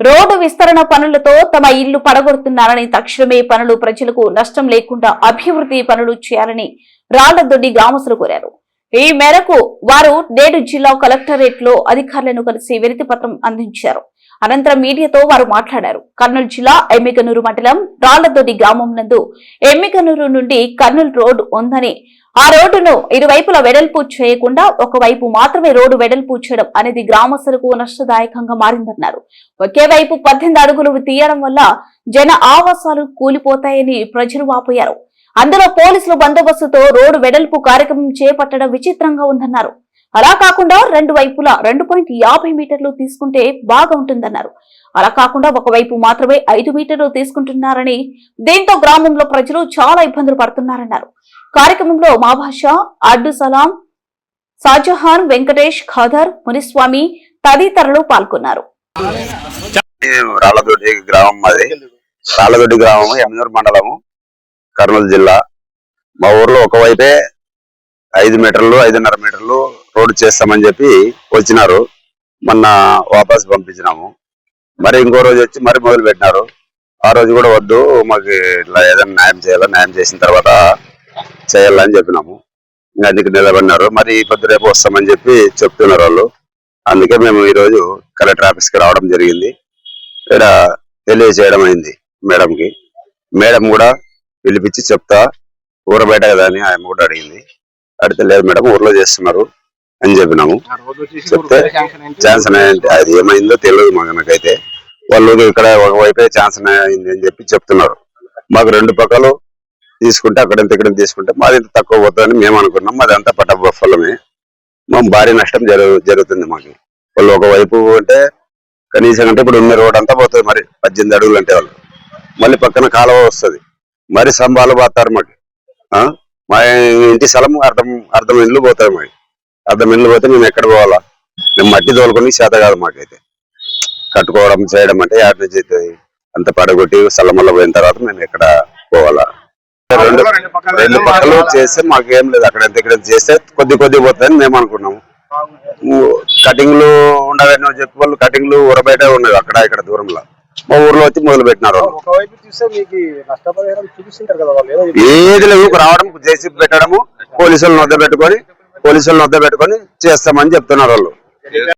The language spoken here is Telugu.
రోడ్డు విస్తరణ పనులతో తమ ఇల్లు పడగొడుతున్నారని తక్షణమే పనులు ప్రజలకు నష్టం లేకుండా అభివృద్ధి పనులు చేయాలని రాళ్ళదొడ్డి గ్రామస్తులు కోరారు. ఈ మేరకు వారు నేడు జిల్లా కలెక్టరేట్లో అధికారులను కలిసి వినతి పత్రం అందించారు. అనంతరం మీడియాతో వారు మాట్లాడారు. కర్నూలు జిల్లా ఎమ్మికనూరు మండలం రాళ్ళదొడ్డి గ్రామం నందు ఎమ్మికనూరు నుండి కర్నూలు రోడ్డు ఉందని ఆ రోడ్డును ఇరువైపులా వెడల్పు చేయకుండా ఒకవైపు మాత్రమే రోడ్డు వెడల్పు చేయడం అనేది గ్రామస్తులకు నష్టదాయకంగా మారిందన్నారు. ఒకే వైపు పద్దెనిమిది అడుగులు తీయడం వల్ల జన ఆవాసాలు కూలిపోతాయని ప్రజలు వాపోయారు. అందులో పోలీసులు బందోబస్తుతో రోడ్డు వెడల్పు కార్యక్రమం చేపట్టడం విచిత్రంగా ఉందన్నారు. అలా కాకుండా రెండు వైపులా రెండు పాయింట్ యాభై మీటర్లు తీసుకుంటే బాగా ఉంటుందన్నారు. అలా కాకుండా ఒకవైపు మాత్రమే ఐదు మీటర్లు తీసుకుంటున్నారని దీంతో గ్రామంలో ప్రజలు చాలా ఇబ్బందులు పడుతున్నారన్నారు. కార్యక్రమంలో మాభాష అడ్డు సలాం షాజహాన్ వెంకటేష్ ఖాదర్ మునిస్వామి తదితరులు పాల్గొన్నారు. రాళ్ళదొడ్డి గ్రామం మాది. రాళ్ళదొడ్డి గ్రామం మండలము కర్నూలు జిల్లా. మా ఊర్లో ఒకవైపే ఐదు మీటర్లు ఐదున్నర మీటర్లు రోడ్డు చేస్తామని చెప్పి వచ్చినారు. మొన్న వాపస్ పంపించినాము. మరి ఇంకో రోజు వచ్చి మరి మొదలు పెట్టినారు. ఆ రోజు కూడా వద్దు మాకు ఇట్లా ఏదైనా న్యాయం చేయాలా న్యాయం చేసిన తర్వాత చేయాలని చెప్పినాము. ఇంకా అందుకు నిలబడినారు. మరి ఈ పొద్దు రేపు వస్తామని చెప్పి చెప్తున్నారు వాళ్ళు. అందుకే మేము ఈ రోజు కలెక్టర్ ఆఫీస్కి రావడం జరిగింది. ఇక్కడ తెలియజేయడం అయింది మేడం కి మేడం కూడా పిలిపించి చెప్తా ఊర బయట కదా అని ఆయన కూడా అడిగింది. అడిగితే లేదు మేడం ఊర్లో చేస్తున్నారు. అని చెప్పినాము. చెప్తే ఛాన్స్ అయింది అది ఏమైందో తెలియదు మనకైతే వాళ్ళు ఇక్కడ ఒకవైపే ఛాన్స్ అయింది అని చెప్పి చెప్తున్నారు. మాకు రెండు పక్కలు తీసుకుంటే అక్కడ ఇంత ఇక్కడ తీసుకుంటే మాది ఇంత తక్కువ పోతుందని మేము అనుకున్నాం. మాది అంతా పట్ట బొఫలమే. మా భారీ నష్టం జరుగు జరుగుతుంది మాకు. వాళ్ళు ఒకవైపు అంటే కనీసం అంటే ఇప్పుడు ఉన్న రోడ్ అంతా పోతుంది మరి. పద్దెనిమిది అడుగులు అంటే వాళ్ళు. మళ్ళీ పక్కన కాలువ వస్తుంది. మరి స్తంభాలు పోతారు మాకు. ఆ? మా ఇంటి స్థలం అర్థం అర్ధం ఇండ్లు పోతాయి మాకు. అర్ధం ఇండ్లు పోతే మేము ఎక్కడ పోవాలా? మేము మట్టి తోలుకొని చేత కాదు మాకైతే. కట్టుకోవడం చేయడం అంటే యాడ్ నుంచి అంత పడగొట్టి స్థలమల్ల పోయిన తర్వాత మేము ఎక్కడ పోవాలా? రెండు రెండు పక్కలు చేస్తే మాకేం లేదు. అక్కడ ఎంత ఇక్కడ చేస్తే కొద్ది కొద్ది పోతుందని మేము అనుకున్నాము. కటింగ్లు ఉండవని చెప్పి వాళ్ళు కటింగ్లు ఊరబయట ఉన్నది అక్కడ ఇక్కడ దూరంలో. మా ఊర్లో వచ్చి మొదలు పెట్టినారు. ఏది లేవు రావడం జేసీబీ పెట్టడము పోలీసులను వద్ద పెట్టుకొని పోలీసులను వద్ద పెట్టుకొని చేస్తామని చెప్తున్నారు వాళ్ళు.